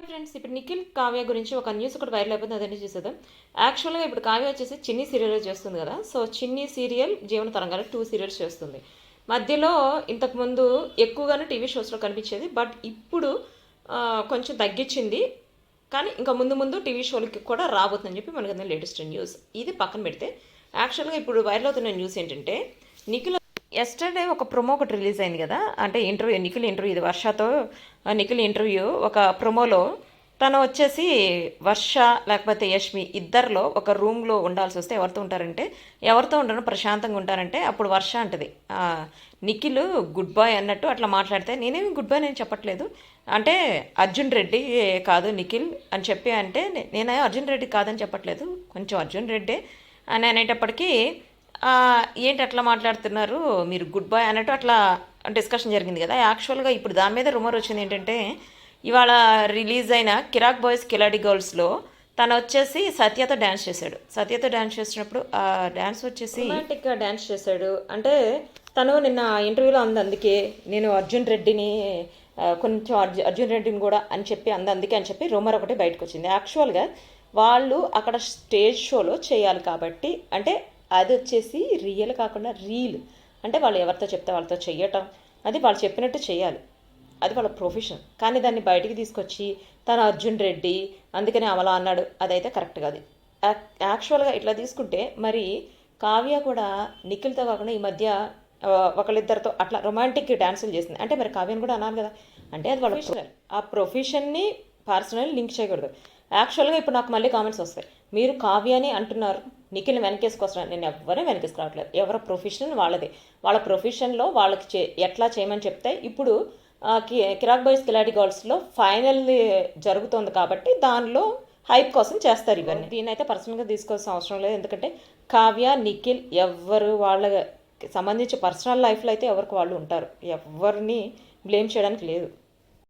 Friends ఇప్పుడు నిఖిల్ కావ్య గురించి ఒక న్యూస్ ఒకటి వైరల్ అయిపోతుంది అదని చూసేద్దాం. యాక్చువల్గా ఇప్పుడు కావ్య వచ్చేసి చిన్ని సీరియల్ చేస్తుంది కదా. సో చిన్ని సీరియల్ జీవన తరంగాలు టూ సీరియల్స్ చేస్తుంది. మధ్యలో ఇంతకుముందు ఎక్కువగానే టీవీ షోస్లో కనిపించేది బట్ ఇప్పుడు కొంచెం తగ్గించింది. కానీ ఇంకా ముందు ముందు టీవీ షోలకి కూడా రాబోతుందని చెప్పి మనకి లేటెస్ట్ న్యూస్ ఇది పక్కన పెడితే యాక్చువల్గా ఇప్పుడు వైరల్ అవుతున్న న్యూస్ ఏంటంటే నిఖిల్ ఎస్టర్డే ఒక ప్రొమో ఒకటి రిలీజ్ అయింది కదా? అంటే ఇంటర్వ్యూ నిఖిల్ ఇంటర్వ్యూ ఇది వర్షతో నిఖిల్ ఇంటర్వ్యూ ఒక ప్రొమోలో తను వచ్చేసి వర్ష లేకపోతే యష్మి ఇద్దరిలో ఒక రూమ్లో ఉండాల్సి వస్తే ఎవరితో ఉంటారంటే ఎవరితో ఉండను ప్రశాంతంగా ఉంటారంటే అప్పుడు వర్ష అంటది. నిఖిల్ గుడ్ బాయ్ అన్నట్టు అట్లా మాట్లాడితే నేనేమి గుడ్ బాయ్ నేను చెప్పట్లేదు. అంటే అర్జున్ రెడ్డి కాదు నిఖిల్ అని చెప్పి అంటే నేనే అర్జున్ రెడ్డి కాదని చెప్పట్లేదు. కొంచెం అర్జున్ రెడ్డే అని అనేటప్పటికీ ఏంటి అట్లా మాట్లాడుతున్నారు? మీరు గుడ్ బాయ్ అన్నట్టు అట్లా డిస్కషన్ జరిగింది కదా. యాక్చువల్గా ఇప్పుడు దాని మీద రుమర్ వచ్చింది ఏంటంటే ఇవాళ రిలీజ్ అయిన కిరాక్ బాయ్స్ కిలాడి గర్ల్స్లో తను వచ్చేసి సత్యతో డ్యాన్స్ చేశాడు. సత్యతో డ్యాన్స్ చేసినప్పుడు ఆ డ్యాన్స్ వచ్చేసి రొమాంటిక్గా డ్యాన్స్ చేశాడు. అంటే తను నిన్న ఇంటర్వ్యూలో అంది అందుకే నేను అర్జున్ రెడ్డిని కొంచెం అర్జు అర్జున్ రెడ్డిని కూడా అని చెప్పి అంది అందుకే అని చెప్పి రూమర్ ఒకటి బయటకు వచ్చింది. యాక్చువల్గా వాళ్ళు అక్కడ స్టేజ్ షోలో చేయాలి కాబట్టి అంటే అది వచ్చేసి రియల్ కాకుండా రీల్ అంటే వాళ్ళు ఎవరితో చెప్తే వాళ్ళతో చెయ్యటం. అది వాళ్ళు చెప్పినట్టు చేయాలి. అది వాళ్ళ ప్రొఫెషన్ కానీ దాన్ని బయటికి తీసుకొచ్చి తను అర్జున్ రెడ్డి అందుకని అమలా అన్నాడు అదైతే కరెక్ట్ కాదు. యాక్- యాక్చువల్గా ఇట్లా తీసుకుంటే మరి కావ్య కూడా నిఖిల్తో కాకుండా ఈ మధ్య ఒకళ్ళిద్దరితో అట్లా రొమాంటిక్ డ్యాన్సులు చేసింది. అంటే మరి కావ్యని కూడా అనాలి కదా. అంటే అది వాళ్ళ ప్రొఫెషన్ ఆ ప్రొఫెషన్ని పర్సనల్ లింక్ చేయకూడదు. యాక్చువల్గా ఇప్పుడు నాకు మళ్ళీ కామెంట్స్ వస్తాయి. మీరు కావ్యాని అంటున్నారు. నిఖిల్ని వెనకేసుకొస్తున్నారు. నేను ఎవరిని వెనకేసుకురావట్లేదు. ఎవరి ప్రొఫెషన్ వాళ్ళది. వాళ్ళ ప్రొఫెషన్లో వాళ్ళకి చే ఎట్లా చేయమని చెప్తే ఇప్పుడు కి- కిరాక్ బాయ్స్ కిలాడి గర్ల్స్లో ఫైనల్ జరుగుతోంది కాబట్టి దానిలో హైప్ కోసం చేస్తారు ఇవన్నీ. దీన్ని అయితే పర్సనల్గా తీసుకోవాల్సిన అవసరం లేదు. ఎందుకంటే కావ్య నిఖిల్ ఎవరు వాళ్ళ సంబంధించి పర్సనల్ లైఫ్లో అయితే ఎవరికి వాళ్ళు ఉంటారు. ఎవరిని బ్లేమ్ చేయడానికి లేదు.